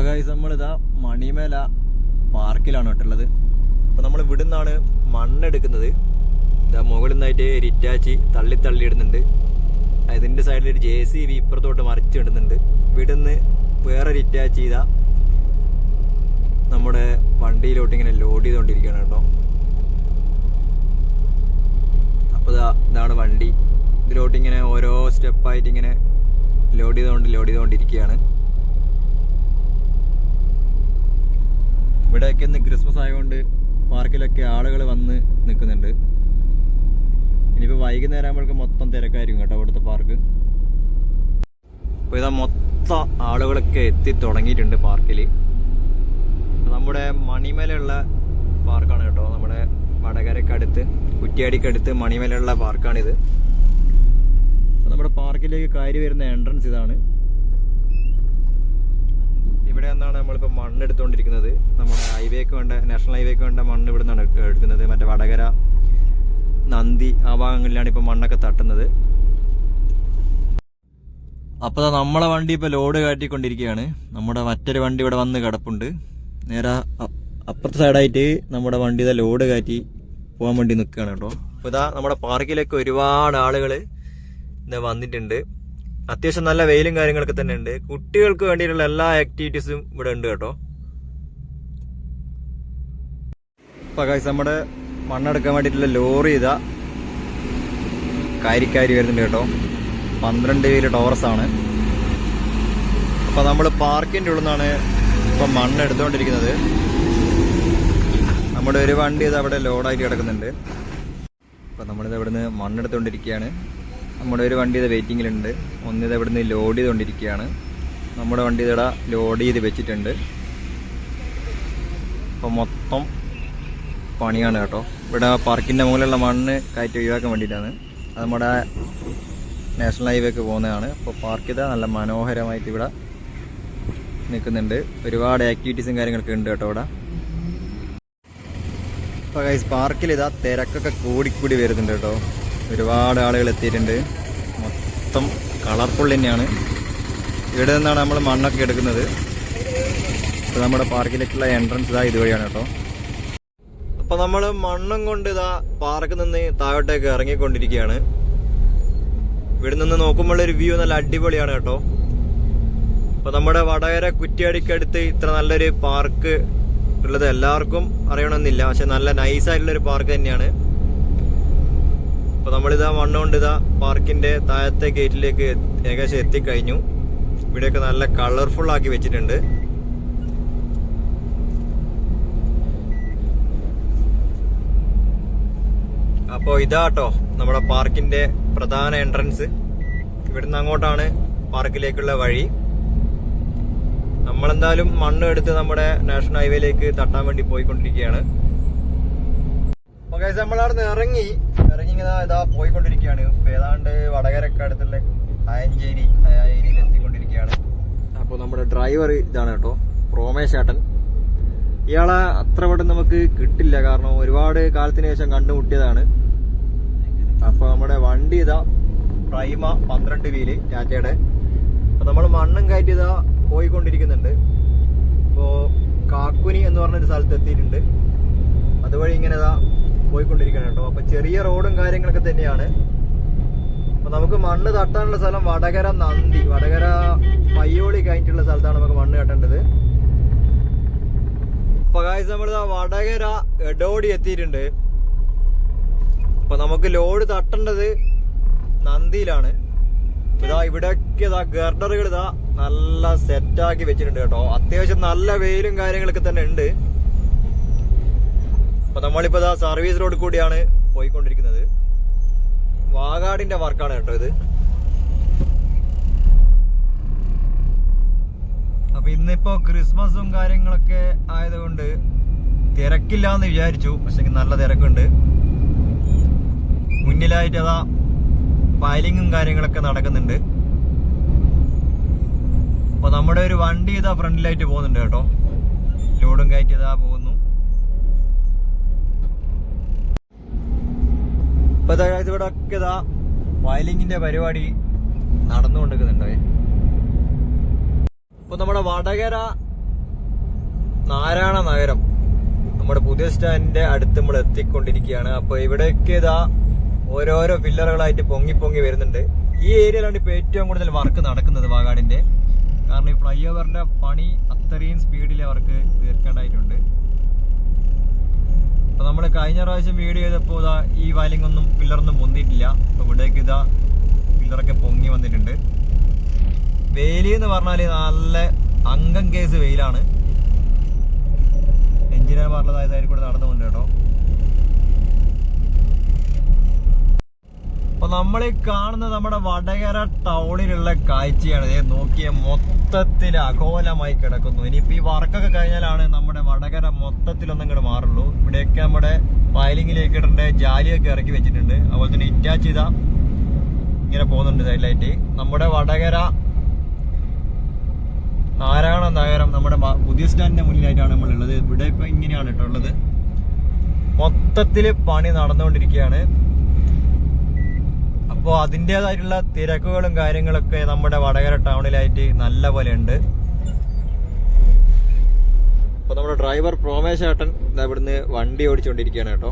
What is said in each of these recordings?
അപ്പൊ ഗൈസ് നമ്മളിതാ മണിമേല പാർക്കിലാണ് കേട്ടുള്ളത് അപ്പോൾ നമ്മൾ ഇവിടെ നിന്നാണ് മണ്ണെടുക്കുന്നത്. ഇതാ മുകളിൽ നിന്നായിട്ട് ഇരിറ്റാച്ചി തള്ളി തള്ളി ഇടുന്നുണ്ട്. അതിന്റെ സൈഡിൽ ഒരു ജെ സി ബി ഇപ്പുറത്തോട്ട് മറിച്ച് ഇടുന്നുണ്ട്. ഇവിടെ നിന്ന് വേറെ റിറ്റാച്ച് ഇതാ നമ്മുടെ വണ്ടിയിലോട്ട് ഇങ്ങനെ ലോഡ് ചെയ്തുകൊണ്ടിരിക്കുകയാണ് കേട്ടോ. അപ്പോൾ ഇതാ ഇതാണ് വണ്ടി. ഇതിലോട്ട് ഇങ്ങനെ ഓരോ സ്റ്റെപ്പായിട്ട് ഇങ്ങനെ ലോഡ് ചെയ്തുകൊണ്ട് ലോഡ് ചെയ്തുകൊണ്ടിരിക്കുകയാണ് ഇവിടെയൊക്കെ ഇന്ന് ക്രിസ്മസ് ആയതുകൊണ്ട് പാർക്കിലൊക്കെ ആളുകൾ വന്ന് നിൽക്കുന്നുണ്ട്. ഇനിയിപ്പോൾ വൈകുന്നേരം ആകുമ്പോഴേക്കും മൊത്തം തിരക്കായിരിക്കും കേട്ടോ ഇവിടുത്തെ പാർക്ക് അപ്പോൾ ഇതാ മൊത്തം ആളുകളൊക്കെ എത്തി തുടങ്ങിയിട്ടുണ്ട് പാർക്കിൽ നമ്മുടെ മണിമലയുള്ള പാർക്കാണ് കേട്ടോ. നമ്മുടെ വടകരക്കടുത്ത് കുറ്റിയാടിക്കടുത്ത് മണിമലയുള്ള പാർക്കാണിത് നമ്മുടെ പാർക്കിലേക്ക് കയറി വരുന്ന എൻട്രൻസ് ഇതാണ്. ഇവിടെ നിന്നാണ് നമ്മളിപ്പോൾ മണ്ണ് എടുത്തുകൊണ്ടിരിക്കുന്നത്. നമ്മുടെ ഹൈവേക്ക് വേണ്ട നാഷണൽ ഹൈവേക്ക് വേണ്ട മണ്ണ് ഇവിടെ നിന്നാണ് എടുക്കുന്നത്. മറ്റേ വടകര നന്ദി ആ ഭാഗങ്ങളിലാണ് ഇപ്പോൾ മണ്ണൊക്കെ തട്ടുന്നത്. അപ്പോൾ നമ്മളെ വണ്ടി ഇപ്പോൾ ലോഡ് കാട്ടിക്കൊണ്ടിരിക്കുകയാണ്. നമ്മുടെ മറ്റൊരു വണ്ടി ഇവിടെ വന്ന് കിടപ്പുണ്ട്. നേരെ അപ്പുറത്തെ സൈഡായിട്ട് നമ്മുടെ വണ്ടി ഇതാ ലോഡ് കാറ്റി പോകാൻ വേണ്ടി നിൽക്കുകയാണ് കേട്ടോ. അപ്പോൾ ഇതാ നമ്മുടെ പാർക്കിലേക്ക് ഒരുപാട് ആളുകൾ ഇന്ന് വന്നിട്ടുണ്ട്. അത്യാവശ്യം നല്ല വെയിലും കാര്യങ്ങളൊക്കെ തന്നെ ഉണ്ട് കുട്ടികൾക്ക് വേണ്ടിയിട്ടുള്ള എല്ലാ ആക്ടിവിറ്റീസും ഇവിടെ ഉണ്ട് കേട്ടോ. guys, നമ്മുടെ മണ്ണെടുക്കാൻ വേണ്ടിയിട്ടുള്ള ലോറി ഇതാ കാരിക്കാരി വരുന്നുണ്ട് കേട്ടോ. പന്ത്രണ്ട് വീൽ ടോറസ് ആണ്. അപ്പോൾ നമ്മൾ പാർക്കിന്റെ ഉള്ളിൽ നിന്നാണ് ഇപ്പം മണ്ണ് എടുത്തുകൊണ്ടിരിക്കുന്നത്. നമ്മുടെ ഒരു വണ്ടി ഇത് അവിടെ ലോഡായിട്ട് കിടക്കുന്നുണ്ട്. അപ്പോൾ നമ്മളിത് ഇവിടുന്ന് മണ്ണെടുത്തുകൊണ്ടിരിക്കുകയാണ് നമ്മുടെ ഒരു വണ്ടി ഇത് വെയിറ്റിങ്ങിലുണ്ട് ഒന്നിത് ഇവിടുന്ന് ലോഡ് ചെയ്തുകൊണ്ടിരിക്കുകയാണ് നമ്മുടെ വണ്ടി ഇതട ലോഡ് ചെയ്ത് വെച്ചിട്ടുണ്ട്. അപ്പോൾ മൊത്തം പണിയാണ് കേട്ടോ. ഇവിടെ പാർക്കിന്റെ മുകളിലുള്ള മണ്ണ് കയറ്റി ഒഴിവാക്കാൻ വേണ്ടിയിട്ടാണ്. അത് നമ്മുടെ നാഷണൽ ഹൈവേക്ക് പോകുന്നതാണ്. അപ്പോൾ പാർക്ക് ഇതാ നല്ല മനോഹരമായിട്ട് ഇവിടെ നിൽക്കുന്നുണ്ട്. ഒരുപാട് ആക്ടിവിറ്റീസും കാര്യങ്ങളൊക്കെ ഉണ്ട് കേട്ടോ ഇവിടെ. അപ്പോൾ പാർക്കിൽ ഇതാ തിരക്കൊക്കെ കൂടിക്കൂടി വരുന്നുണ്ട് കേട്ടോ. ഒരുപാട് ആളുകൾ എത്തിയിട്ടുണ്ട്. മൊത്തം കളർഫുൾ തന്നെയാണ്. ഇവിടെ നിന്നാണ് നമ്മൾ മണ്ണൊക്കെ എടുക്കുന്നത്. ഇപ്പോൾ നമ്മുടെ പാർക്കിലേക്കുള്ള എൻട്രൻസ് ഇതാ ഇതുവഴിയാണ് കേട്ടോ. അപ്പോൾ നമ്മൾ മണ്ണും കൊണ്ട് ഇതാ പാർക്കിൽ നിന്ന് താഴോട്ടേക്ക് ഇറങ്ങിക്കൊണ്ടിരിക്കുകയാണ്. ഇവിടെ നിന്ന് നോക്കുമ്പോൾ ഒരു വ്യൂ നല്ല അടിപൊളിയാണ് കേട്ടോ. അപ്പോൾ നമ്മുടെ വടകര കുറ്റിയാടിക്കടുത്ത് ഇത്ര നല്ലൊരു പാർക്ക് ഉള്ളത് എല്ലാവർക്കും അറിയണമെന്നില്ല. പക്ഷെ നല്ല നൈസായിട്ടുള്ളൊരു പാർക്ക് തന്നെയാണ്. അപ്പൊ നമ്മളിതാ മണ്ണുകൊണ്ട് ഇതാ പാർക്കിന്റെ താഴത്തെ ഗേറ്റിലേക്ക് ഏകദേശം എത്തിക്കഴിഞ്ഞു. ഇവിടെയൊക്കെ നല്ല കളർഫുൾ ആക്കി വെച്ചിട്ടുണ്ട്. അപ്പോൾ ഇതാട്ടോ നമ്മുടെ പാർക്കിന്റെ പ്രധാന എൻട്രൻസ്. ഇവിടുന്ന് അങ്ങോട്ടാണ് പാർക്കിലേക്കുള്ള വഴി. നമ്മളെന്തായാലും മണ്ണ് എടുത്ത് നമ്മുടെ നാഷണൽ ഹൈവേയിലേക്ക് തട്ടാൻ വേണ്ടി പോയിക്കൊണ്ടിരിക്കുകയാണ്. നമ്മളവിടുന്ന് ഇറങ്ങി ഇറങ്ങി ഇതാ ഇതാ പോയിക്കൊണ്ടിരിക്കുകയാണ് ഏതാണ്ട് വടകരക്ക് അടുത്തുള്ള ആയഞ്ചേരി ഏരിയയിൽ എത്തിക്കൊണ്ടിരിക്കുകയാണ്. അപ്പോൾ നമ്മുടെ ഡ്രൈവർ ഇതാണ് കേട്ടോ റോമേഷ് ഏട്ടൻ. ഇയാളെ അത്ര പെട്ടെന്ന് നമുക്ക് കിട്ടില്ല കാരണം ഒരുപാട് കാലത്തിന് ശേഷം കണ്ടുമുട്ടിയതാണ്. അപ്പോൾ നമ്മുടെ വണ്ടി ഇതാ പ്രൈമ പന്ത്രണ്ട് വീൽ ടാറ്റയുടെ. അപ്പോൾ നമ്മൾ മണ്ണും കയറ്റി ഇതാ പോയിക്കൊണ്ടിരിക്കുന്നുണ്ട്. അപ്പോൾ കാക്കുനി എന്ന് പറഞ്ഞൊരു സ്ഥലത്ത് എത്തിയിട്ടുണ്ട്. അതുവഴി ഇങ്ങനെ ഇതാ പോയിക്കൊണ്ടിരിക്കണം കേട്ടോ. അപ്പൊ ചെറിയ റോഡും കാര്യങ്ങളൊക്കെ തന്നെയാണ്. അപ്പൊ നമുക്ക് മണ്ണ് തട്ടാനുള്ള സ്ഥലം വടകര നന്ദി. വടകര പയ്യോളി കഴിഞ്ഞിട്ടുള്ള സ്ഥലത്താണ് നമുക്ക് മണ്ണ് കെട്ടേണ്ടത് അപ്പൊ കാഴ്ച നമ്മൾ വടകര എടോടി എത്തിയിട്ടുണ്ട്. അപ്പൊ നമുക്ക് ലോഡ് തട്ടേണ്ടത് നന്ദിയിലാണ്. ഇതാ ഇവിടെയൊക്കെ ഇതാ ഗർഡറുകൾ ഇതാ നല്ല സെറ്റാക്കി വെച്ചിട്ടുണ്ട് കേട്ടോ. അത്യാവശ്യം നല്ല വെയിലും കാര്യങ്ങളൊക്കെ തന്നെ ഉണ്ട്. അപ്പൊ നമ്മളിപ്പോ ഇതാ സർവീസ് റോഡ് കൂടിയാണ് പോയിക്കൊണ്ടിരിക്കുന്നത്. വാഗാടിന്റെ വർക്കാണ് കേട്ടോ ഇത്. അപ്പൊ ഇന്നിപ്പോ ക്രിസ്മസും കാര്യങ്ങളൊക്കെ ആയതുകൊണ്ട് തിരക്കില്ല എന്ന് വിചാരിച്ചു. പക്ഷെ നല്ല തിരക്കുണ്ട്. മുന്നിലായിട്ട് അതാ ഫയലിങ്ങും കാര്യങ്ങളൊക്കെ നടക്കുന്നുണ്ട്. അപ്പൊ നമ്മുടെ ഒരു വണ്ടി ഇതാ ഫ്രണ്ടിലായിട്ട് പോകുന്നുണ്ട് കേട്ടോ. ലോഡും കയറ്റി ഇതാ പോകുന്നു ഇപ്പൊ ഇവിടെ ഒക്കെ ഇതാ വയലിങ്ങിന്റെ പരിപാടി നടന്നുകൊണ്ടിരിക്കുന്നുണ്ട്. ഇപ്പൊ നമ്മുടെ വടകര നാരായണ നഗരം നമ്മുടെ പുതിയ സ്റ്റാൻഡിന്റെ അടുത്ത് നമ്മൾ എത്തിക്കൊണ്ടിരിക്കുകയാണ്. അപ്പൊ ഇവിടെയൊക്കെ ഇതാ ഓരോരോ പില്ലറുകളായിട്ട് പൊങ്ങി പൊങ്ങി വരുന്നുണ്ട്. ഈ ഏരിയയിലാണ് ഇപ്പൊ ഏറ്റവും കൂടുതൽ വർക്ക് നടക്കുന്നത് വാഗാടിന്റെ. കാരണം ഈ ഫ്ലൈ ഓവറിന്റെ പണി അത്രയും സ്പീഡിൽ അവർക്ക് തീർക്കേണ്ടതായിട്ടുണ്ട്. അപ്പൊ നമ്മൾ കഴിഞ്ഞ പ്രാവശ്യം വീഡിയോ ചെയ്തപ്പോൾ ഇതാ ഈ ഒന്നും പില്ലറൊന്നും പൊന്തിയിട്ടില്ല. അപ്പൊ ഇവിടേക്ക് ഇതാ പില്ലറൊക്കെ പൊങ്ങി വന്നിട്ടുണ്ട്. വെയിൽ എന്ന് പറഞ്ഞാൽ നല്ല അംഗം കേസ് വെയിലാണ്. എഞ്ചിനീയർമാരുടെ പറഞ്ഞതായതായിരിക്കും നടന്നു പോകുന്നുണ്ട് കേട്ടോ. നമ്മൾ ഈ കാണുന്നത് നമ്മുടെ വടകര ടൗണിലുള്ള കാഴ്ചയാണ്. ഇതേ നോക്കിയ മൊത്തത്തിൽ അകോലമായി കിടക്കുന്നു. ഇനിയിപ്പോ ഈ വർക്കൊക്കെ കഴിഞ്ഞാലാണ് നമ്മുടെ വടകര മൊത്തത്തിലൊന്നും ഇങ്ങോട്ട് മാറുള്ളൂ. ഇവിടെയൊക്കെ നമ്മുടെ വയലിങ്ങിലേക്ക് ഇടേണ്ട ജാലിയൊക്കെ ഇറക്കി വെച്ചിട്ടുണ്ട്. അതുപോലെ തന്നെ ഇറ്റാച്ച് ചെയ്ത ഇങ്ങനെ പോകുന്നുണ്ട് സൈഡിലായിട്ട് നമ്മുടെ വടകര നാരായണ നഗരം നമ്മുടെ പുതിയ സ്റ്റാൻഡിന്റെ മുന്നിലായിട്ടാണ് നമ്മൾ ഉള്ളത് ഇവിടെ ഇപ്പൊ ഇങ്ങനെയാണ് കേട്ടോ ഉള്ളത്. മൊത്തത്തിൽ പണി നടന്നുകൊണ്ടിരിക്കുകയാണ്. അപ്പോൾ അതിന്റെതായിട്ടുള്ള തിരക്കുകളും കാര്യങ്ങളൊക്കെ നമ്മുടെ വടകര ടൗണിലായിട്ട് നല്ല പോലെ ഉണ്ട് അപ്പോൾ നമ്മുടെ ഡ്രൈവർ പ്രോമേശ് ഏട്ടൻ ഇവിടുന്ന് വണ്ടി ഓടിച്ചുകൊണ്ടിരിക്കുകയാണ് കേട്ടോ.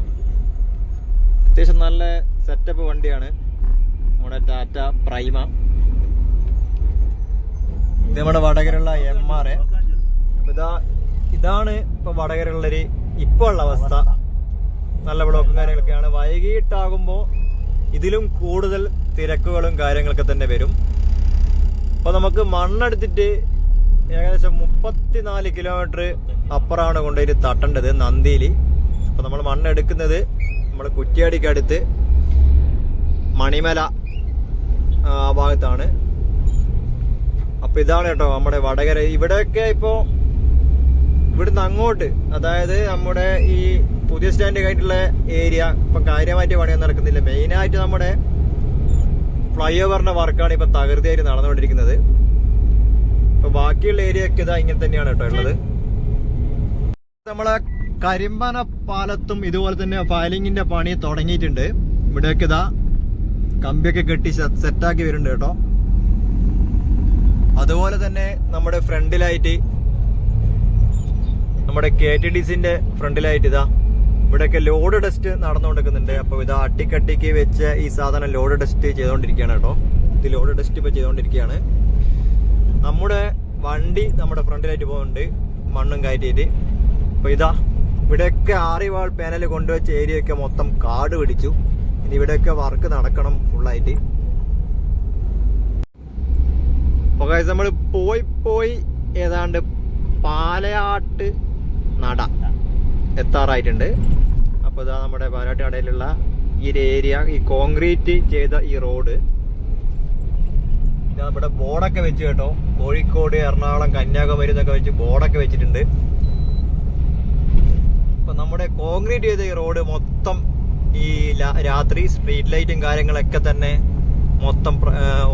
അത്യാവശ്യം നല്ല സെറ്റപ്പ് വണ്ടിയാണ്. നമ്മുടെ ടാറ്റ പ്രൈമ. ഇത് നമ്മുടെ വടകരയുള്ള എം ആർ എ ഇതാ ഇതാണ് ഇപ്പൊ വടകരയുള്ളൊരു ഇപ്പോഴുള്ള അവസ്ഥ. നല്ല ബ്ലോക്കും കാര്യങ്ങളൊക്കെയാണ്. വൈകിട്ടാകുമ്പോൾ ഇതിലും കൂടുതൽ തിരക്കുകളും കാര്യങ്ങളൊക്കെ തന്നെ വരും. അപ്പൊ നമുക്ക് മണ്ണെടുത്തിട്ട് ഏകദേശം മുപ്പത്തിനാല് കിലോമീറ്റർ അപ്പുറമാണ് കൊണ്ടുപോയി തട്ടേണ്ടത് നന്ദിയിൽ അപ്പൊ നമ്മൾ മണ്ണെടുക്കുന്നത് നമ്മൾ കുറ്റിയാടിക്കടുത്ത് മണിമല ആ ഭാഗത്താണ്. അപ്പൊ ഇതാണ് കേട്ടോ നമ്മുടെ വടകര. ഇവിടെയൊക്കെ ഇപ്പോ ഇവിടുന്ന് അങ്ങോട്ട് അതായത് നമ്മുടെ ഈ പുതിയ സ്റ്റാൻഡ് ആയിട്ടുള്ള ഏരിയ ഇപ്പൊ കാര്യമായിട്ട് പണിയൊന്നും നടക്കുന്നില്ല. മെയിൻ ആയിട്ട് നമ്മുടെ ഫ്ലൈ ഓവറിന്റെ വർക്കാണ് ഇപ്പൊ തകൃതിയായിട്ട് നടന്നുകൊണ്ടിരിക്കുന്നത്. ഇപ്പൊ ബാക്കിയുള്ള ഏരിയ ഒക്കെ ഇതാ ഇങ്ങനെ തന്നെയാണ് കേട്ടോ ഉള്ളത്. നമ്മളെ കരിമ്പന പാലത്തും ഇതുപോലെ തന്നെ ഫയലിങ്ങിന്റെ പണി തുടങ്ങിയിട്ടുണ്ട്. ഇവിടെയൊക്കെ ഇതാ കമ്പിയൊക്കെ കെട്ടി സെറ്റാക്കി വരുന്നുണ്ട് കേട്ടോ. അതുപോലെ തന്നെ നമ്മുടെ ഫ്രണ്ടിലായിട്ട് നമ്മുടെ കെ ടി ഡി സിന്റെ ഫ്രണ്ടിലായിട്ട് ഇതാ ഇവിടെയൊക്കെ ലോഡ് ടെസ്റ്റ് നടന്നുകൊണ്ടിരിക്കുന്നുണ്ട്. അപ്പോൾ ഇത് അട്ടിക്കട്ടിക്ക് വെച്ച് ഈ സാധനം ലോഡ് ടെസ്റ്റ് ചെയ്തുകൊണ്ടിരിക്കുകയാണ് കേട്ടോ. ഇത് ലോഡ് ടെസ്റ്റ് ഇപ്പൊ ചെയ്തുകൊണ്ടിരിക്കുകയാണ്. നമ്മുടെ വണ്ടി നമ്മുടെ ഫ്രണ്ടിലായിട്ട് പോകുന്നുണ്ട്. മണ്ണും കയറ്റിയിട്ട്. അപ്പൊ ഇതാ ഇവിടെയൊക്കെ ആറിവാൾ പാനൽ കൊണ്ടുവച്ച ഏരിയൊക്കെ മൊത്തം കാട് പിടിച്ചു. ഇനി ഇവിടെയൊക്കെ വർക്ക് നടക്കണം ഫുള്ളായിട്ട് അപ്പോൾ നമ്മൾ പോയി പോയി ഏതാണ്ട് പാലയാട്ട് നട. എത്താറായിട്ടുണ്ട്. അപ്പോൾ ഇതാ നമ്മുടെ പാലയാട്ട് കടയിലുള്ള ഈ ഒരു ഏരിയ ഈ കോൺക്രീറ്റ് ചെയ്ത ഈ റോഡ് ഇതാ നമ്മുടെ ബോർഡൊക്കെ വെച്ച് കേട്ടോ. കോഴിക്കോട് എറണാകുളം കന്യാകുമാരി എന്നൊക്കെ വെച്ച് ബോർഡൊക്കെ വെച്ചിട്ടുണ്ട്. അപ്പം നമ്മുടെ കോൺക്രീറ്റ് ചെയ്ത ഈ റോഡ് മൊത്തം ഈ രാത്രി സ്ട്രീറ്റ് ലൈറ്റും കാര്യങ്ങളൊക്കെ തന്നെ മൊത്തം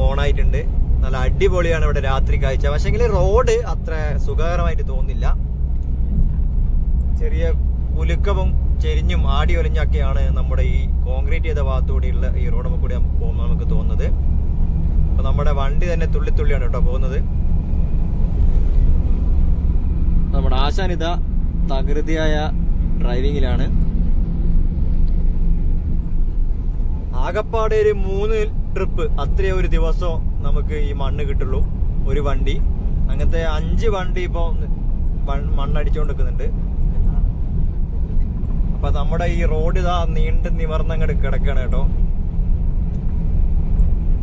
ഓണായിട്ടുണ്ട്. നല്ല അടിപൊളിയാണ് ഇവിടെ രാത്രി കാഴ്ച. പക്ഷെങ്കിൽ റോഡ് അത്ര സുഖകരമായിട്ട് തോന്നില്ല. ചെറിയ കുലുക്കവും ചെരിഞ്ഞും ആടി ഒലിഞ്ഞൊക്കെയാണ് നമ്മുടെ ഈ കോൺക്രീറ്റ് ചെയ്ത ഭാഗത്തുകൂടിയുള്ള ഈ റോഡ് കൂടി പോകുമ്പോൾ നമുക്ക് തോന്നുന്നത്. അപ്പൊ നമ്മുടെ വണ്ടി തന്നെ തുള്ളി തുള്ളിയാണ് കേട്ടോ പോകുന്നത്. നമ്മുടെ ആശാനിത തകൃതിയായ ഡ്രൈവിങ്ങിലാണ്. ആകപ്പാടെ ഒരു മൂന്ന് ട്രിപ്പ് അത്രേ ഒരു ദിവസം നമുക്ക് ഈ മണ്ണ് കിട്ടുള്ളൂ ഒരു വണ്ടി. അങ്ങനത്തെ അഞ്ച് വണ്ടി ഇപ്പൊ മണ്ണടിച്ചുകൊണ്ട് നിൽക്കുന്നുണ്ട് അപ്പൊ നമ്മുടെ ഈ റോഡ് ഇതാ നീണ്ട് നിവർന്നങ്ങട് കിടക്കാണ് കേട്ടോ.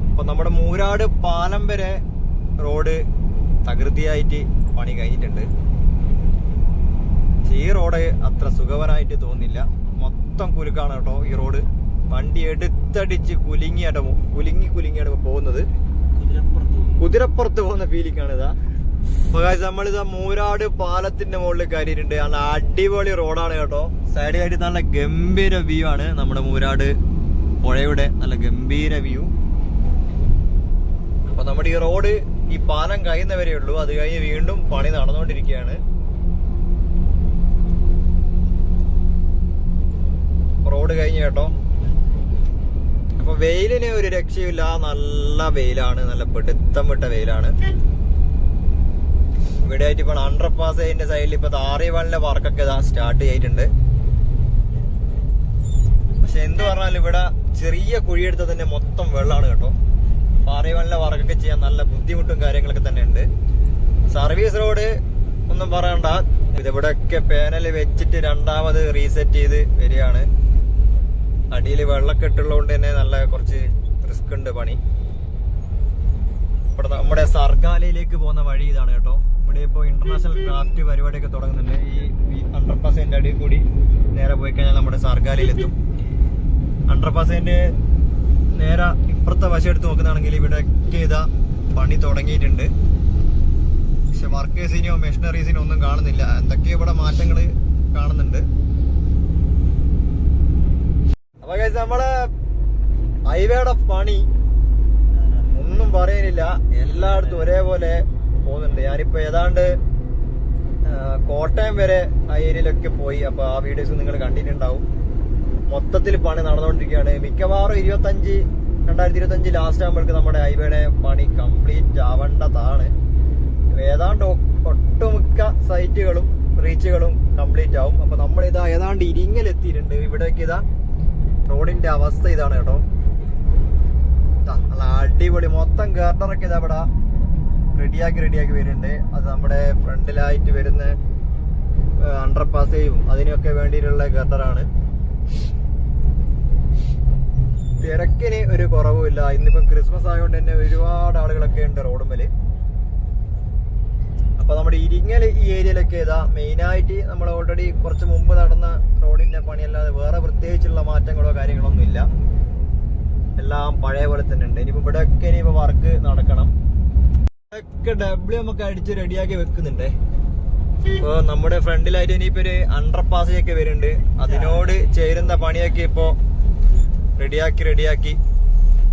അപ്പൊ നമ്മുടെ മൂരാട് പാലം വരെ റോഡ് തകൃതിയായിട്ട് പണി കഴിഞ്ഞിട്ടുണ്ട്. ഈ റോഡ് അത്ര സുഖകരമായിട്ട് തോന്നില്ല മൊത്തം കുലുക്കാണ് കേട്ടോ ഈ റോഡ്. വണ്ടി എടുത്തടിച്ച് കുലുങ്ങിയാട്ടോ കുലുങ്ങി കുലുങ്ങിയാണ് പോകുന്നത്. കുതിരപ്പുറത്ത് പോകുന്ന. ഫീലിക്കാണ് ആണ് ഇതാ. നമ്മളിതാ മൂരാട് പാലത്തിന്റെ മുകളിൽ കയറിയിട്ടുണ്ട്. നല്ല അടിപൊളി റോഡാണ് കേട്ടോ. സൈഡിലായിട്ട് നല്ല ഗംഭീര വ്യൂ ആണ് നമ്മുടെ മൂരാട് പുഴയുടെ നല്ല ഗംഭീര വ്യൂ അപ്പൊ നമ്മുടെ ഈ റോഡ് ഈ പാലം കഴിയുന്നവരേ ഉള്ളൂ. അത് കഴിഞ്ഞ് വീണ്ടും പണി നടന്നുകൊണ്ടിരിക്കുകയാണ്. റോഡ് കഴിഞ്ഞ് കേട്ടോ. അപ്പൊ വെയിലിന് ഒരു രക്ഷയില്ല നല്ല വെയിലാണ്. നല്ല പിടുത്തം വിട്ട വെയിലാണ്. ഇവിടെ ആയിട്ട് ഇപ്പോൾ അണ്ടർ പാസ് അതിന്റെ സൈഡിൽ ഇപ്പൊ ആറിയവാളിന്റെ വർക്കൊക്കെ ഇതാ സ്റ്റാർട്ട് ചെയ്തിട്ടുണ്ട്. പക്ഷെ എന്ത് പറഞ്ഞാലും ഇവിടെ ചെറിയ കുഴിയെടുത്ത തന്നെ മൊത്തം വെള്ളമാണ് കേട്ടോ. പാറയവാളിലെ വർക്കൊക്കെ ചെയ്യാൻ നല്ല ബുദ്ധിമുട്ടും കാര്യങ്ങളൊക്കെ തന്നെ ഉണ്ട്. സർവീസ് റോഡ് ഒന്നും പറയണ്ട. ഇതിവിടെയൊക്കെ പേനൽ വെച്ചിട്ട് രണ്ടാമത് റീസെറ്റ് ചെയ്ത് വരികയാണ്. അടിയിൽ വെള്ളമൊക്കെ ഇട്ടുള്ളതുകൊണ്ട് തന്നെ നല്ല കുറച്ച് റിസ്ക് ഉണ്ട് പണി. ഇവിടെ നമ്മുടെ സർഗാലയിലേക്ക് പോകുന്ന വഴി ഇതാണ് കേട്ടോ. ഇവിടെ ഇപ്പോൾ ഇന്റർനാഷണൽ ക്രാഫ്റ്റ് പരിപാടിയൊക്കെ തുടങ്ങുന്നുണ്ട്. ഈ അണ്ടർപാസിന്റെ അടിയിൽ കൂടി നേരെ പോയി കഴിഞ്ഞാൽ നമ്മുടെ സർഗാലിയിലെത്തും അണ്ടർപാസിന്റെ നേരെ ഇപ്പുറത്തെ വശം എടുത്ത് നോക്കുന്നതാണെങ്കിൽ ഇവിടെയൊക്കെ ഇതാ പണി തുടങ്ങിയിട്ടുണ്ട്. പക്ഷെ വർക്കേഴ്സിനെയോ മെഷീനറീസിനോ ഒന്നും കാണുന്നില്ല. എന്തൊക്കെയോ ഇവിടെ മാറ്റങ്ങൾ കാണുന്നുണ്ട്. അപ്പൊ guys, നമ്മളെ ഹൈവേയുടെ പണി ഒന്നും പറയാനില്ല. എല്ലായിടത്തും ഒരേപോലെ പോകുന്നുണ്ട് ഞാനിപ്പോ ഏതാണ്ട് കോട്ടയം വരെ ആ ഏരിയയിലൊക്കെ പോയി. അപ്പൊ ആ വീഡിയോസ് നിങ്ങൾ കണ്ടിട്ടുണ്ടാവും. മൊത്തത്തിൽ പണി നടന്നുകൊണ്ടിരിക്കുകയാണ്. മിക്കവാറും ഇരുപത്തഞ്ച് രണ്ടായിരത്തി ഇരുപത്തഞ്ച് ലാസ്റ്റ് ആകുമ്പോഴേക്ക് നമ്മുടെ ഹൈവേയുടെ പണി കംപ്ലീറ്റ് ആവേണ്ടതാണ്. ഏതാണ്ട് ഒട്ടുമിക്ക സൈറ്റുകളും റീച്ചുകളും കംപ്ലീറ്റ് ആവും. അപ്പൊ നമ്മൾ ഇതാ ഏതാണ്ട് ഇരിങ്ങലെത്തിയിട്ടുണ്ട്. ഇവിടേക്ക് ഇതാ റോഡിന്റെ അവസ്ഥ ഇതാണ് കേട്ടോ. നല്ല അടിപൊളി. മൊത്തം ഗാർഡറൊക്കെ ഇതാ ഇവിടെ റെഡിയാക്കി റെഡിയാക്കി വരുന്നുണ്ട്. അത് നമ്മുടെ ഫ്രണ്ടിലായിട്ട് വരുന്ന അണ്ടർപാസേയും അതിനൊക്കെ വേണ്ടിയിട്ടുള്ള ഗട്ടറാണ് തിരക്കിന് ഒരു കുറവുമില്ല. ഇന്നിപ്പം ക്രിസ്മസ് ആയതുകൊണ്ട് തന്നെ ഒരുപാട് ആളുകളൊക്കെ ഉണ്ട് റോഡുമ്മൽ അപ്പൊ നമ്മുടെ ഇരിങ്ങൽ ഈ ഏരിയയിലൊക്കെ ഇതാ മെയിനായിട്ട് നമ്മൾ ഓൾറെഡി കുറച്ച് മുമ്പ് നടന്ന റോഡിന്റെ പണിയല്ലാതെ വേറെ പ്രത്യേകിച്ചുള്ള മാറ്റങ്ങളോ കാര്യങ്ങളോ ഒന്നും ഇല്ല എല്ലാം പഴയ പോലെ തന്നെ ഉണ്ട്. ഇനിയിപ്പോ ഇവിടെയൊക്കെ ഇനിയിപ്പോ വർക്ക് നടക്കണം. ഇവിടെയൊക്കെ ഡബ്ല്യു നമുക്ക് അടിച്ച് റെഡിയാക്കി വെക്കുന്നുണ്ടേ. ഇപ്പൊ നമ്മുടെ ഫ്രണ്ടിലായിട്ട് ഇനിയിപ്പോ ഒരു അണ്ടർ പാസേജ് ഒക്കെ വരുന്നുണ്ട്. അതിനോട് ചേരുന്ന പണിയൊക്കെ ഇപ്പോ റെഡിയാക്കി റെഡിയാക്കി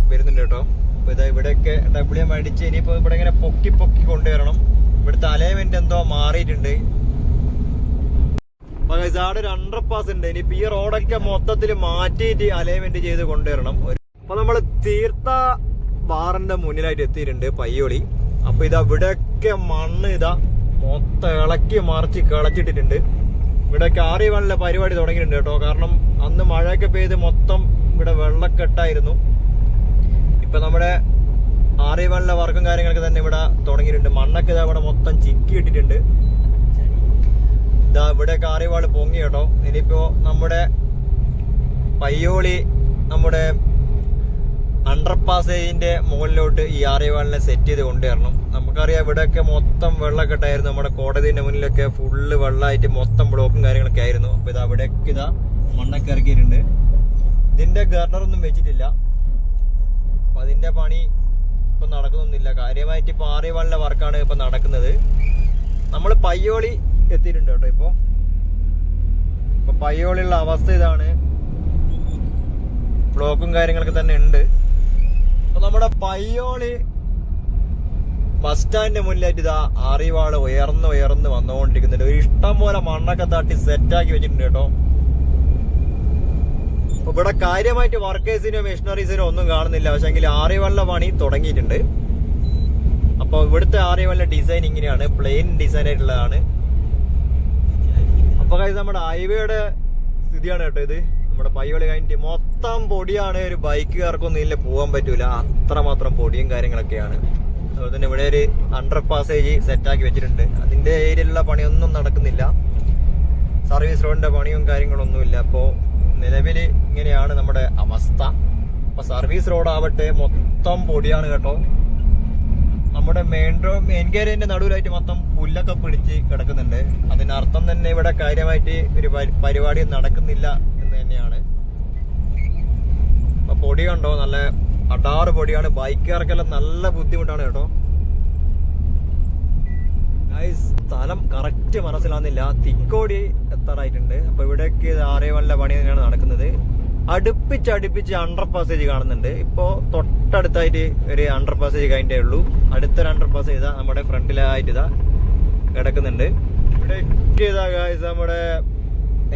വരുന്നുണ്ട് കേട്ടോ. അപ്പൊ ഇതാ ഇവിടെയൊക്കെ ഡബ്ല്യു അടിച്ച് ഇനിയിപ്പോ ഇവിടെ ഇങ്ങനെ പൊക്കി പൊക്കി കൊണ്ടുവരണം. ഇവിടുത്തെ അലൈൻമെന്റ് എന്തോ മാറിയിട്ടുണ്ട്. അവിടെ ഒരു അണ്ടർപാസ് ഉണ്ട്. ഇനിയിപ്പോ ഈ റോഡൊക്കെ മൊത്തത്തിൽ മാറ്റിയിട്ട് അലൈൻമെന്റ് ചെയ്ത് കൊണ്ടുവരണം. അപ്പൊ നമ്മൾ തീർത്ത ബാറിന്റെ മുന്നിലായിട്ട് എത്തിയിട്ടുണ്ട് പയ്യോളി. അപ്പൊ ഇതാ ഇവിടെയൊക്കെ മണ്ണ് ഇതാ മൊത്തം ഇളക്കി മറിച്ച് കിളച്ചിട്ടിട്ടുണ്ട്. ഇവിടെയൊക്കെ ആറിവണ്ണിലെ പരിപാടി തുടങ്ങിയിട്ടുണ്ട് കേട്ടോ. കാരണം അന്ന് മഴയൊക്കെ പെയ്ത് മൊത്തം ഇവിടെ വെള്ളക്കെട്ടായിരുന്നു ഇപ്പൊ നമ്മുടെ ആറി വെള്ള വർക്കും കാര്യങ്ങളൊക്കെ തന്നെ ഇവിടെ തുടങ്ങിയിട്ടുണ്ട്. മണ്ണൊക്കെ ഇതാ ഇവിടെ മൊത്തം ചിക്കി ഇട്ടിട്ടുണ്ട്. ഇതാ ഇവിടെ കാറിവാൾ പൊങ്ങി കേട്ടോ. ഇനിയിപ്പോ നമ്മുടെ പയ്യോളി നമ്മുടെ അണ്ടർ പാസേജിന്റെ മുകളിലോട്ട് ഈ ആറിവാളിനെ സെറ്റ് ചെയ്ത് കൊണ്ടുവരണം. നമുക്കറിയാം ഇവിടെയൊക്കെ മൊത്തം വെള്ളമൊക്കെ വെള്ളക്കെട്ടായിരുന്നു. നമ്മുടെ കോടതിന്റെ മുന്നിലൊക്കെ ഫുള്ള് വെള്ളമായിട്ട് മൊത്തം ബ്ലോക്കും കാര്യങ്ങളൊക്കെ ആയിരുന്നു. അപ്പൊ ഇതാ ഇവിടെയൊക്കെ ഇതാ മണ്ണൊക്കെ ഇറക്കിയിട്ടുണ്ട്. ഇതിന്റെ ഗർണർ ഒന്നും വെച്ചിട്ടില്ല. അപ്പൊ അതിന്റെ പണി ഇപ്പൊ നടക്കുന്നൊന്നുമില്ല. കാര്യമായിട്ട് ഇപ്പൊ ആറിവാളിന്റെ വർക്കാണ് ഇപ്പൊ നടക്കുന്നത്. നമ്മൾ പയ്യോളി എത്തിയിട്ടുണ്ട് കേട്ടോ ഇപ്പൊ. ഇപ്പൊ പയ്യോളിയുള്ള അവസ്ഥ ഇതാണ്. ബ്ലോക്കും കാര്യങ്ങളൊക്കെ തന്നെ ഉണ്ട്. നമ്മുടെ പയ്യോളി ബസ് സ്റ്റാൻഡിന്റെ മുന്നിലായിട്ട് ഇതാ അറിവാൾ ഉയർന്ന് ഉയർന്ന് വന്നുകൊണ്ടിരിക്കുന്നുണ്ട്. ഒരു ഇഷ്ടം പോലെ മണ്ണൊക്കെ തട്ടി സെറ്റാക്കി വെച്ചിട്ടുണ്ട് കേട്ടോ. ഇവിടെ കാര്യമായിട്ട് വർക്കേഴ്സിനോ മെഷീനറീസിനോ ഒന്നും കാണുന്നില്ല. പക്ഷെ എങ്കിൽ ആറിവാളിലെ പണി തുടങ്ങിയിട്ടുണ്ട്. അപ്പൊ ഇവിടുത്തെ ആറിവാളിലെ ഡിസൈൻ ഇങ്ങനെയാണ്. പ്ലെയിൻ ഡിസൈൻ ആയിട്ടുള്ളതാണ്. അപ്പൊ guys നമ്മുടെ ഹൈവേയുടെ സ്ഥിതിയാണ് കേട്ടോ ഇത്. നമ്മുടെ പയ്യോളി കഴിഞ്ഞിട്ട് മൊത്തം പൊടിയാണ് ഒരു ബൈക്കുകാർക്കൊന്നും ഇല്ല പോകാൻ പറ്റൂല. അത്രമാത്രം പൊടിയും കാര്യങ്ങളൊക്കെയാണ്. അതുപോലെ തന്നെ ഇവിടെ ഒരു അണ്ടർ പാസേജ് സെറ്റാക്കി വെച്ചിട്ടുണ്ട്. അതിന്റെ ഏരിയയിലുള്ള പണിയൊന്നും നടക്കുന്നില്ല. സർവീസ് റോഡിന്റെ പണിയും കാര്യങ്ങളൊന്നുമില്ല. അപ്പോ നിലവിൽ ഇങ്ങനെയാണ് നമ്മുടെ അവസ്ഥ. അപ്പൊ സർവീസ് റോഡാവട്ടെ മൊത്തം പൊടിയാണ് കേട്ടോ. നമ്മുടെ മെയിൻ റോഡ് മെയിൻ കേരിയന്റെ നടുവിലായിട്ട് മൊത്തം പുല്ലൊക്കെ പിടിച്ച് കിടക്കുന്നുണ്ട്. അതിനർത്ഥം തന്നെ ഇവിടെ കാര്യമായിട്ട് ഒരു പരി- പരിപാടി നടക്കുന്നില്ല എന്ന് തന്നെയാണ്. അപ്പൊ പൊടി കണ്ടോ? നല്ല അടാറ് പൊടിയാണ്. ബൈക്കുകാർക്കെല്ലാം നല്ല ബുദ്ധിമുട്ടാണ് കേട്ടോ. സ്ഥലം കറക്റ്റ് മനസ്സിലാവുന്നില്ല. തിക്കോടി എത്താറായിട്ടുണ്ട്. അപ്പൊ ഇവിടേക്ക് ആറേ വല്ല പണി തന്നെയാണ് നടക്കുന്നത്. അടുപ്പിച്ച് അടുപ്പിച്ച് അണ്ടർ പാസേജ് കാണുന്നുണ്ട്. ഇപ്പോ തൊട്ടടുത്തായിട്ട് ഒരു അണ്ടർ പാസേജ് കഴിഞ്ഞേ ഉള്ളൂ. അടുത്തൊരു അണ്ടർ പാസേജ് ഇതാ നമ്മുടെ ഫ്രണ്ടിലായിട്ട് ഇതാ കിടക്കുന്നുണ്ട്. ഇവിടെ നമ്മുടെ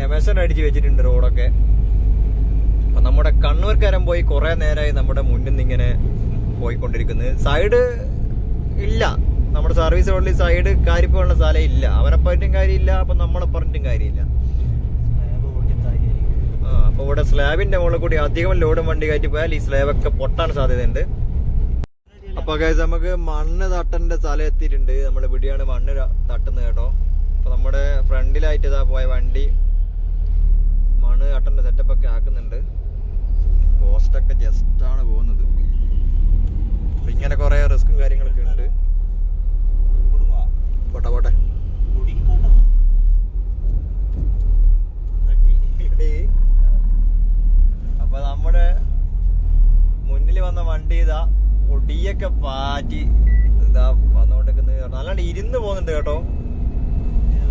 എമസൺ അടിച്ച് വെച്ചിട്ടുണ്ട് റോഡൊക്കെ. അപ്പൊ നമ്മുടെ കണ്ണൂർക്കാരൻ പോയി കുറെ നേരമായി നമ്മുടെ മുന്നിൽ നിന്ന് ഇങ്ങനെ പോയിക്കൊണ്ടിരിക്കുന്നത് സൈഡ് ഇല്ല. നമ്മുടെ സർവീസ് റോഡിൽ സൈഡ് കാര്യപ്പോലുള്ള സ്ഥലം ഇല്ല. അവരെ പറഞ്ഞിട്ടും കാര്യമില്ല. അപ്പൊ നമ്മളെ പറഞ്ഞിട്ടും കാര്യമില്ല. അപ്പൊ ഇവിടെ സ്ലാബിന്റെ മുകളിൽ കൂടി അധികം ലോഡും വണ്ടി കയറ്റി പോയാൽ ഈ സ്ലാബൊക്കെ പൊട്ടാൻ സാധ്യതയുണ്ട്. അപ്പൊ കേസ് നമുക്ക് മണ്ണ് തട്ടന്റെ സ്ഥലം എത്തിയിട്ടുണ്ട്. നമ്മുടെ ഇവിടെയാണ് മണ്ണ് തട്ടുന്നത് കേട്ടോ. അപ്പൊ നമ്മുടെ ഫ്രണ്ടിലായിട്ട് ഇതാ പോയ വണ്ടി. മണ്ണ് കട്ടന്റെ സെറ്റപ്പൊക്കെ ആക്കുന്നുണ്ട്. പോസ്റ്റ് ഒക്കെ ജസ്റ്റ് ആണ് പോകുന്നത്. അപ്പം ഇങ്ങനെ കുറെ റിസ്ക്കും കാര്യങ്ങളൊക്കെ ഉണ്ട്. പോട്ടെ പോട്ടെ. അപ്പൊ നമ്മുടെ മുന്നിൽ വന്ന വണ്ടി ഇതാ ഒടിയൊക്കെ പാറ്റി ഇതാ വന്നുകൊണ്ടിരിക്കുന്നത് നല്ലാണ്ട് ഇരുന്ന് പോകുന്നുണ്ട് കേട്ടോ.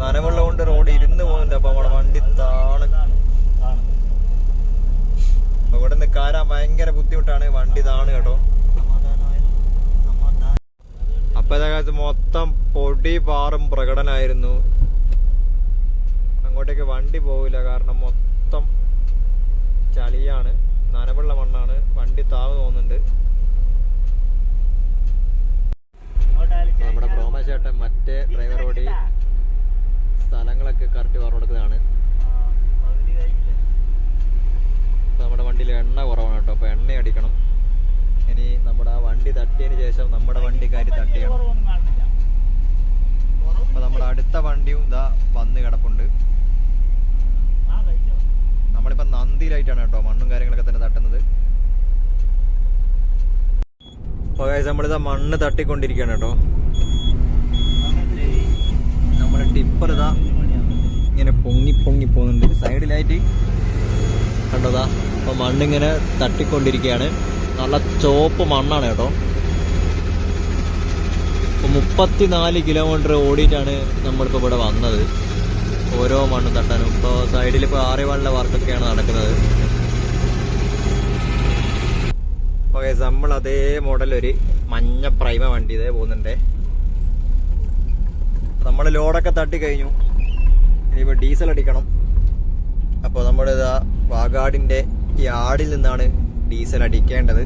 നനവെള്ളം കൊണ്ട് റോഡ് ഇരുന്ന് പോകുന്നുണ്ട്. അപ്പൊ നമ്മുടെ വണ്ടി താണ് അപ്പൊ ഇവിടെ നിന്ന് കാരാൻ ഭയങ്കര ബുദ്ധിമുട്ടാണ്. വണ്ടി താണ് കേട്ടോ. അപ്പൊ കാലത്ത് മൊത്തം പൊടി പാറും പ്രകടനായിരുന്നു. അങ്ങോട്ടേക്ക് വണ്ടി പോവില്ല. കാരണം മൊത്തം ചളിയാണ്. നനവുള്ള മണ്ണാണ്. വണ്ടി താവ് തോന്നുന്നുണ്ട്. നമ്മുടെ പ്രോമശേട്ടൻ മറ്റേ ഡ്രൈവറോടി സ്ഥലങ്ങളൊക്കെ കറക്റ്റ് പറഞ്ഞു കൊടുക്കുന്നതാണ്. നമ്മുടെ വണ്ടിയിൽ എണ്ണ കുറവാണ് കേട്ടോ. അപ്പൊ എണ്ണ അടിക്കണം. ഇനി നമ്മുടെ ആ വണ്ടി തട്ടിയതിന് ശേഷം നമ്മുടെ വണ്ടി കാര്യം തട്ടിയണം അപ്പൊ നമ്മുടെ അടുത്ത വണ്ടിയും ഇതാ വന്ന് കിടപ്പുണ്ട്. നമ്മളിപ്പോൾ നന്ദിയിലായിട്ടാണ് കേട്ടോ മണ്ണും കാര്യങ്ങളൊക്കെ തന്നെ തട്ടുന്നത്. അപ്പൊ കാര്യം നമ്മളിതാ മണ്ണ് തട്ടിക്കൊണ്ടിരിക്കുകയാണ് കേട്ടോ. നമ്മുടെ ടിപ്പർ ഇതാ ഇങ്ങനെ പൊങ്ങി പൊങ്ങി പോകുന്നുണ്ട് സൈഡിലായിട്ട് കണ്ടതാ. അപ്പൊ മണ്ണിങ്ങനെ തട്ടിക്കൊണ്ടിരിക്കുകയാണ് നല്ല ചോപ്പ് മണ്ണാണ് കേട്ടോ. അപ്പൊ മുപ്പത്തിനാല് കിലോമീറ്റർ ഓടിയിട്ടാണ് നമ്മളിപ്പോ ഇവിടെ വന്നത്. ഓരോ മണ്ണ് തട്ടാനും. ഇപ്പോൾ സൈഡിൽ ഇപ്പോൾ ആറിവാളിന്റെ വർക്കൊക്കെയാണ് നടക്കുന്നത്. ഓക്കെ നമ്മൾ അതേ മോഡൽ ഒരു മഞ്ഞ പ്രൈമ വണ്ടി ഇതേ പോകുന്നുണ്ടേ. നമ്മൾ ലോഡൊക്കെ തട്ടി കഴിഞ്ഞു. ഇനിയിപ്പോൾ ഡീസൽ അടിക്കണം. അപ്പോൾ നമ്മുടെ ഇതാ വാഗാടിന്റെ യാർഡിൽ നിന്നാണ് ഡീസൽ അടിക്കേണ്ടത്.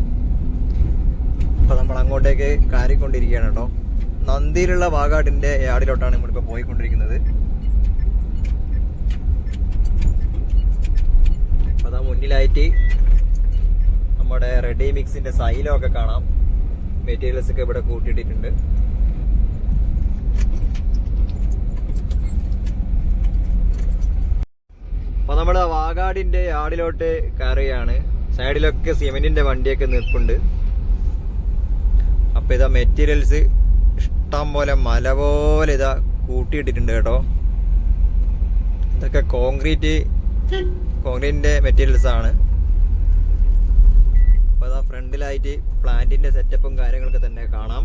അപ്പോൾ നമ്മൾ അങ്ങോട്ടേക്ക് കയറിക്കൊണ്ടിരിക്കുകയാണ് കേട്ടോ. നന്ദിയിലുള്ള വാഗാടിന്റെ യാർഡിലോട്ടാണ് നമ്മളിപ്പോൾ പോയിക്കൊണ്ടിരിക്കുന്നത്. അപ്പോൾ അതാ മുന്നിലായിട്ട് നമ്മുടെ റെഡി മിക്സിന്റെ സൈലോ ഒക്കെ കാണാം മെറ്റീരിയൽസൊക്കെ ഇവിടെ കൂട്ടിയിട്ടിട്ടുണ്ട്. അപ്പൊ നമ്മുടെ വാഗാടിന്റെ ആടിലോട്ട് കയറുകയാണ് സൈഡിലൊക്കെ സിമെന്റിന്റെ വണ്ടിയൊക്കെ നിൽപ്പുണ്ട്. അപ്പൊ ഇതാ മെറ്റീരിയൽസ് ഇഷ്ടം പോലെ മല പോലെ ഇതാ കൂട്ടിയിട്ടിട്ടുണ്ട് കേട്ടോ. ഇതൊക്കെ കോൺക്രീറ്റ് കോൺക്രീറ്റിന്റെ മെറ്റീരിയൽസ് ആണ്. അപ്പൊ അതാ ഫ്രണ്ടിലായിട്ട് പ്ലാന്റിന്റെ സെറ്റപ്പും കാര്യങ്ങളൊക്കെ തന്നെ കാണാം.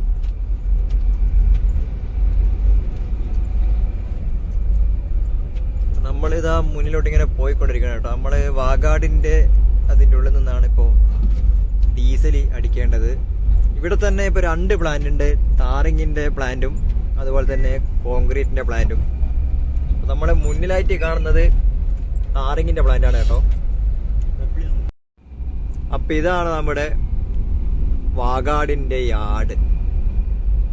നമ്മളിതാ മുന്നിലോട്ട് ഇങ്ങനെ പോയിക്കൊണ്ടിരിക്കണം കേട്ടോ. നമ്മൾ വാഗാടിന്റെ അതിന്റെ ഉള്ളിൽ നിന്നാണ് ഇപ്പോ ഡീസൽ അടിക്കേണ്ടത്. ഇവിടെ തന്നെ ഇപ്പൊ രണ്ട് പ്ലാന്റ് ഉണ്ട്. താറിങ്ങിന്റെ പ്ലാന്റും അതുപോലെ തന്നെ കോൺക്രീറ്റിന്റെ പ്ലാന്റും നമ്മളെ മുന്നിലായിട്ട് കാണുന്നത് താറിങ്ങിന്റെ പ്ലാന്റ് ആണ് കേട്ടോ. അപ്പൊ ഇതാണ് നമ്മുടെ വാഗാടിന്റെ യാർഡ്.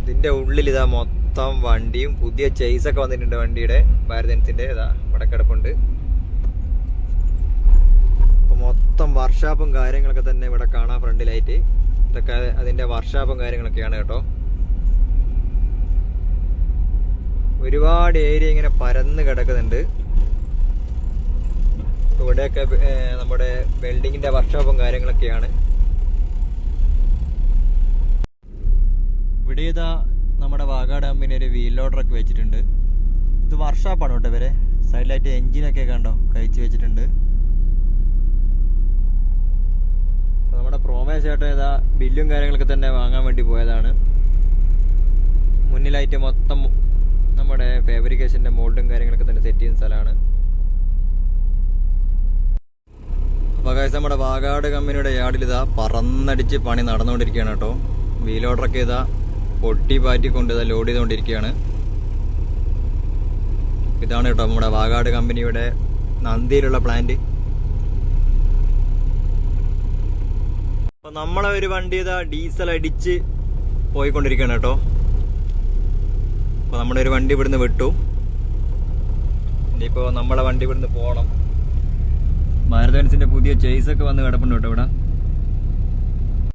ഇതിന്റെ ഉള്ളിൽ ഇതാ മൊത്തം വണ്ടിയും പുതിയ ചെയ്സൊക്കെ വന്നിട്ടുണ്ട് വണ്ടിയുടെ ഭാരതത്തിന്റെ ഇതാ. ഇവിടെ കിടപ്പുണ്ട്. അപ്പൊ മൊത്തം വർഷാപ്പും കാര്യങ്ങളൊക്കെ തന്നെ ഇവിടെ കാണാം ഫ്രണ്ടിലായിട്ട്. ഇതൊക്കെ അതിന്റെ വർഷാപ്പും കാര്യങ്ങളൊക്കെയാണ് കേട്ടോ. ഒരുപാട് ഏരിയ ഇങ്ങനെ പരന്ന് കിടക്കുന്നുണ്ട്. ഇവിടെയൊക്കെ നമ്മുടെ വെൽഡിങ്ങിന്റെ വർക്ക്ഷോപ്പും കാര്യങ്ങളൊക്കെയാണ്. ഇവിടെ ഇതാ നമ്മുടെ വാഗാ ഡാമിന് ഒരു വീൽ ലോഡറൊക്കെ വെച്ചിട്ടുണ്ട്. ഇത് വർക്ക്ഷോപ്പാണ് കേട്ടോ ഇവരെ? സൈഡിലായിട്ട് എൻജിനൊക്കെ കണ്ടോ? കഴിച്ചു വെച്ചിട്ടുണ്ട്. നമ്മുടെ പ്രോമേസ് ചേട്ടൻ ഇതാ ബില്ലും കാര്യങ്ങളൊക്കെ തന്നെ വാങ്ങാൻ വേണ്ടി പോയതാണ്. മുന്നിലായിട്ട് മൊത്തം നമ്മുടെ ഫാബ്രിക്കേഷന്റെ മോൾഡും കാര്യങ്ങളൊക്കെ തന്നെ സെറ്റ് ചെയ്യുന്ന സ്ഥലമാണ്. അപ്പോൾ നമ്മുടെ വാഗാട് കമ്പനിയുടെ യാർഡിൽ ഇതാ പറന്നടിച്ച് പണി നടന്നുകൊണ്ടിരിക്കുകയാണ് കേട്ടോ. വീലോഡറൊക്കെ ഇതാ പൊട്ടി പാറ്റിക്കൊണ്ട് ഇതാ ലോഡ് ചെയ്തുകൊണ്ടിരിക്കുകയാണ്. ഇതാണ് കേട്ടോ നമ്മുടെ വാഗാട് കമ്പനിയുടെ നന്ദിയിലുള്ള പ്ലാന്റ് അപ്പൊ നമ്മളെ ഒരു വണ്ടി ഇതാ ഡീസൽ അടിച്ച് പോയിക്കൊണ്ടിരിക്കുകയാണ് കേട്ടോ. അപ്പോൾ നമ്മുടെ ഒരു വണ്ടി ഇവിടുന്ന് വിട്ടു. ഇനിയിപ്പോൾ നമ്മളെ വണ്ടി ഇവിടുന്ന് പോകണം. ഭാരത് പുതിയ ചേസ് ഒക്കെ വന്ന് കിടപ്പുണ്ട് കേട്ടോ ഇവിടെ.